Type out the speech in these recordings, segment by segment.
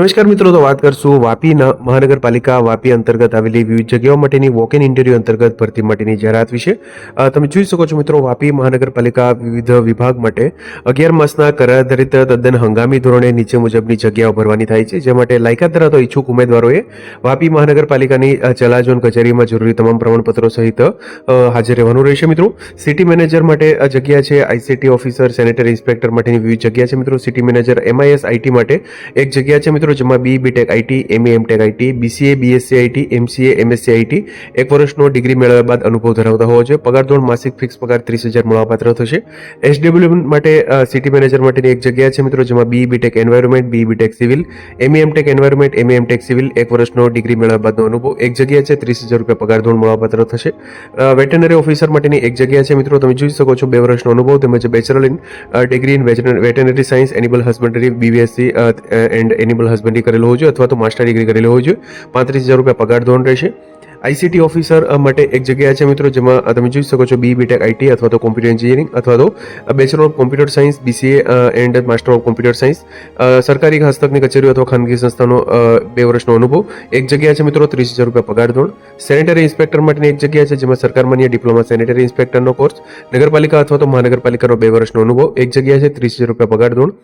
નમસ્કાર મિત્રો, તો વાત કરશું વાપી મહાનગરપાલિકા વાપી અંતર્ગત આવેલી વિવિધ જગ્યાઓ માટેની વોક ઇન ઇન્ટરવ્યુ અંતર્ગત ભરતી માટેની જાહેરાત વિશે. તમે જોઈ શકો છો મિત્રો, વાપી મહાનગરપાલિકા વિવિધ વિભાગ માટે અગિયાર માસના કરાર આધારિત તદ્દન હંગામી ધોરણે નીચે મુજબની જગ્યાઓ ભરવાની થાય છે. જે માટે લાયકાત ધરાવતો ઈચ્છુક ઉમેદવારોએ વાપી મહાનગરપાલિકાની ચલાજોન કચેરીમાં જરૂરી તમામ પ્રમાણપત્રો સહિત હાજર રહેવાનું રહેશે મિત્રો. સિટી મેનેજર માટે જગ્યા છે આઈસીટી ઓફિસર સેનેટરી ઇન્સ્પેક્ટર માટેની વિવિધ જગ્યા છે મિત્રો. સિટી મેનેજર એમઆઈએસ આઈટી માટે એક જગ્યા છે મિત્રો જેમાં B BTech IT MA MTech IT BCA BSc IT MCA MSc IT એક વર્ષનો ડિગ્રી મેળવ્યા બાદ અનુભવ ધરાવતા હોવો જોઈએ. પગાર ધોરણ માસિક ફિક્સ પગાર ત્રીસ હજાર મળવાપાત્ર થશે. એસડબલ્યુ માટે સિટી મેનેજર માટેની એક જગ્યા છે મિત્રો જેમાં B BTech environment B BTech civil MA MTech environment MA MTech civil એક વર્ષનો ડિગ્રી મેળવ્યા બાદનો અનુભવ. એક જગ્યા છે, ત્રીસ હજાર રૂપિયા પગાર ધોરણ મળવાપાત્ર થશે. વેટનરી ઓફિસર માટેની એક જગ્યા છે મિત્રો, તમે જોઈ શકો છો બે વર્ષનો અનુભવ તેમજ bachelor in degree in veterinary science animal husbandry BBSc and animal husbandry કરેલો હોવો જોઈએ અથવા તો માસ્ટર ડિગ્રી કરેલો હોવો જોઈએ. પાંત્રીસ હજાર રૂપિયા પગાર ધોરણ રહેશે. આઈસીટી ઓફિસર માટે એક જગ્યા છે મિત્રો જેમાં તમે જોઈ શકો છો બી બીટેક આઈટી અથવા તો કોમ્પ્યુટર એન્જિનિયરિંગ અથવા તો bachelor of computer science BCA and master of computer science સરકારી હસ્તકની કચેરીઓ અથવા ખાનગી સંસ્થાનો બે વર્ષનો અનુભવ. એક જગ્યા છે મિત્રો ત્રીસ હજાર રૂપિયા પગાર ધોરણ. સેનેટરી ઇન્સ્પેક્ટર માટેની એક જગ્યા છે જેમાં સરકાર માન્ય ડિપ્લોમા સેનેટરી ઇન્સ્પેક્ટરનો કોર્સ નગરપાલિકા અથવા તો મહાનગરપાલિકાનો બે વર્ષનો અનુભવ. એક જગ્યા છે ત્રીસ હજાર રૂપિયા પગાર ધોરણ.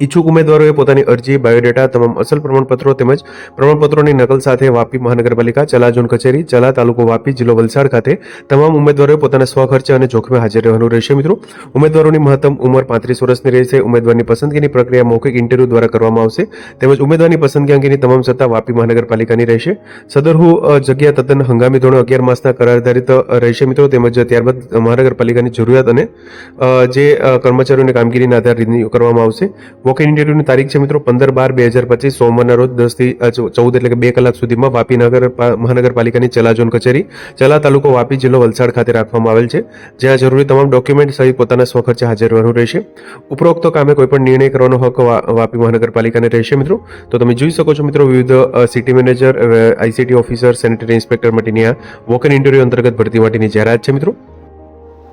ઈચ્છુક ઉમેદવારોએ પોતાની અરજી, બાયોડેટા, તમામ અસલ પ્રમાણપત્રો તેમજ પ્રમાણપત્રોની નકલ સાથે વાપી મહાનગરપાલિકા, ચલા ઝોન કચેરી, ચલા તાલુકો વાપી, જિલ્લો વલસાડ ખાતે તમામ ઉમેદવારોએ પોતાના સ્વખર્ચે અને જોખમે હાજર રહેવાનું રહેશે. મિત્રો, ઉમેદવારોની મહત્તમ ઉંમર પાંત્રીસ વર્ષની રહેશે. ઉમેદવારની પસંદગીની પ્રક્રિયા મૌખિક ઇન્ટરવ્યુ દ્વારા કરવામાં આવશે. તેમજ ઉમેદવારની પસંદગી અંગેની તમામ સત્તા વાપી મહાનગરપાલિકાની રહેશે. સદરહુ જગ્યા તદ્દન હંગામી ધોરણે અગિયાર માસના કરાર આધારિત રહેશે. મિત્રો, તેમજ ત્યારબાદ મહાનગરપાલિકાની જરૂરિયાત અને જે કર્મચારીઓની કામગીરીના આધારે કરવામાં આવશે. વોક ઇન ઇન્ટરવ્યુની તારીખ છે મિત્રો પંદર બાર બે હજાર પચીસ, સોમવારના રોજ દસથી ચૌદ એટલે કે બે કલાક સુધીમાં વાપી નગર મહાનગરપાલિકાની ચલા ઝોન કચેરી, ચલા તાલુકો વાપી જિલ્લો વલસાડ ખાતે રાખવામાં આવેલ છે, જ્યાં જરૂરી તમામ ડોક્યુમેન્ટ સહિત પોતાના સ્વખર્ચે હાજર રહેવાનું રહેશે. ઉપરોક્ત કામે કોઈપણ નિર્ણય કરવાનો હક વાપી મહાનગરપાલિકાને રહેશે મિત્રો. તો તમે જોઈ શકો છો મિત્રો વિવિધ city manager ICT officer, sanitary inspector માટેની આ વોક ઇન ઇન્ટરવ્યુ અંતર્ગત ભરતી માટેની જાહેરાત છે મિત્રો.